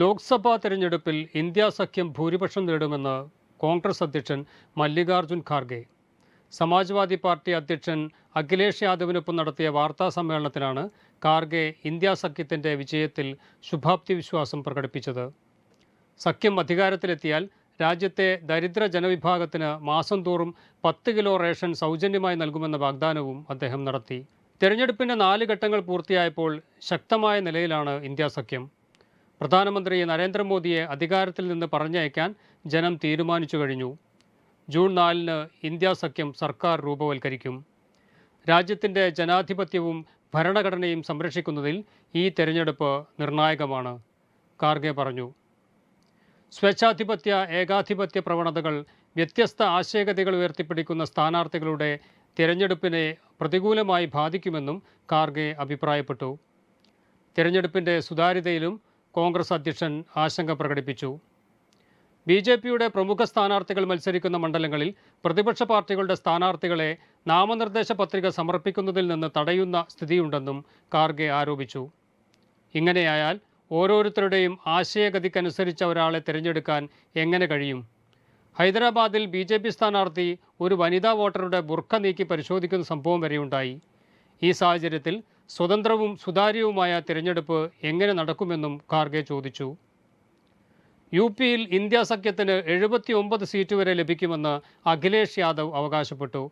ലോക്സഭാ തെരഞ്ഞെടുപ്പിൽ ഇന്ത്യാ സഖ്യം ഭൂരിപക്ഷം നേടുമെന്ന് കോൺഗ്രസ് അധ്യക്ഷൻ മല്ലികാർജുൻ ഖാർഗെ. സമാജ്വാദി പാർട്ടി അധ്യക്ഷൻ അഖിലേഷ് യാദവിനൊപ്പം നടത്തിയ വാർത്താ സമ്മേളനത്തിലാണ് ഖാർഗെ ഇന്ത്യാ സഖ്യത്തിന്റെ വിജയത്തിൽ ശുഭാപ്തി വിശ്വാസം പ്രകടിപ്പിച്ചത്. സഖ്യം അധികാരത്തിലെത്തിയാൽ രാജ്യത്തെ ദരിദ്ര ജനവിഭാഗത്തിന് മാസം തോറും പത്ത് കിലോ റേഷൻ സൗജന്യമായി നൽകുമെന്ന വാഗ്ദാനവും അദ്ദേഹം നടത്തി. തെരഞ്ഞെടുപ്പിന്റെ നാല് ഘട്ടങ്ങൾ പൂർത്തിയായപ്പോൾ ശക്തമായ നിലയിലാണ് ഇന്ത്യാ സഖ്യം. പ്രധാനമന്ത്രി നരേന്ദ്രമോദിയെ അധികാരത്തിൽ നിന്ന് പറഞ്ഞയക്കാൻ ജനം തീരുമാനിച്ചു കഴിഞ്ഞു. ജൂൺ നാലിന് ഇന്ത്യ സഖ്യം സർക്കാർ രൂപവൽക്കരിക്കും. രാജ്യത്തിന്റെ ജനാധിപത്യവും ഭരണഘടനയും സംരക്ഷിക്കുന്നതിൽ ഈ തെരഞ്ഞെടുപ്പ് നിർണായകമാണ്. കാർഗെ പറഞ്ഞു. സ്വേച്ഛാധിപത്യ ഏകാധിപത്യ പ്രവണതകൾ വ്യത്യസ്ത ആശയഗതികൾ ഉയർത്തിപ്പിടിക്കുന്ന സ്ഥാനാർത്ഥികളുടെ തിരഞ്ഞെടുപ്പിനെ പ്രതികൂലമായി ബാധിക്കുമെന്നും കാർഗെ അഭിപ്രായപ്പെട്ടു. തിരഞ്ഞെടുപ്പിന്റെ സുതാര്യതയിലും കോൺഗ്രസ് അധ്യക്ഷൻ ആശങ്ക പ്രകടിപ്പിച്ചു. ബി ജെ പിയുടെ പ്രമുഖ സ്ഥാനാർത്ഥികൾ മത്സരിക്കുന്ന മണ്ഡലങ്ങളിൽ പ്രതിപക്ഷ പാർട്ടികളുടെ സ്ഥാനാർത്ഥികളെ നാമനിർദ്ദേശ പത്രിക സമർപ്പിക്കുന്നതിൽ നിന്ന് തടയുന്ന സ്ഥിതിയുണ്ടെന്നും കാർഗെ ആരോപിച്ചു. ഇങ്ങനെയായാൽ ഓരോരുത്തരുടെയും ആശയഗതിക്കനുസരിച്ച ഒരാളെ തിരഞ്ഞെടുക്കാൻ എങ്ങനെ കഴിയും? ഹൈദരാബാദിൽ ബി ജെ പി സ്ഥാനാർത്ഥി ഒരു വനിതാ വോട്ടറുടെ ബുർഖ നീക്കി പരിശോധിക്കുന്ന സംഭവം വരെയുണ്ടായി. ഈ സാഹചര്യത്തിൽ സ്വതന്ത്രവും സുതാര്യവുമായ തിരഞ്ഞെടുപ്പ് എങ്ങനെ നടക്കുമെന്നും ഖാർഗെ ചോദിച്ചു. യു പിയിൽ ഇന്ത്യ സഖ്യത്തിന് എഴുപത്തി ഒമ്പത് സീറ്റ് വരെ ലഭിക്കുമെന്ന് അഖിലേഷ് യാദവ് അവകാശപ്പെട്ടു.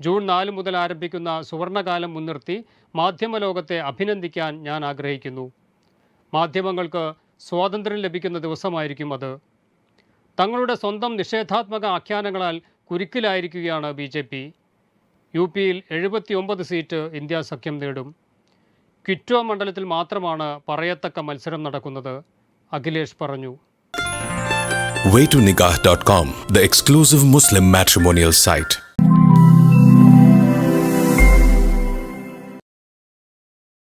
ജൂൺ നാല് മുതൽ ആരംഭിക്കുന്ന സുവർണകാലം മുൻനിർത്തി മാധ്യമലോകത്തെ അഭിനന്ദിക്കാൻ ഞാൻ ആഗ്രഹിക്കുന്നു. മാധ്യമങ്ങൾക്ക് സ്വാതന്ത്ര്യം ലഭിക്കുന്ന ദിവസമായിരിക്കും അത്. തങ്ങളുടെ സ്വന്തം നിഷേധാത്മക ആഖ്യാനങ്ങളാൽ കുരുക്കിലായിരിക്കുകയാണ് ബി ജെ പി. യു പിയിൽ എഴുപത്തിയൊമ്പത് സീറ്റ് ഇന്ത്യ സഖ്യം നേടും. ക്വിറ്റോ മണ്ഡലത്തിൽ മാത്രമാണ് പറയത്തക്ക മത്സരം നടക്കുന്നത് അഖിലേഷ് പറഞ്ഞു waytonikah.com, the exclusive Muslim matrimonial site.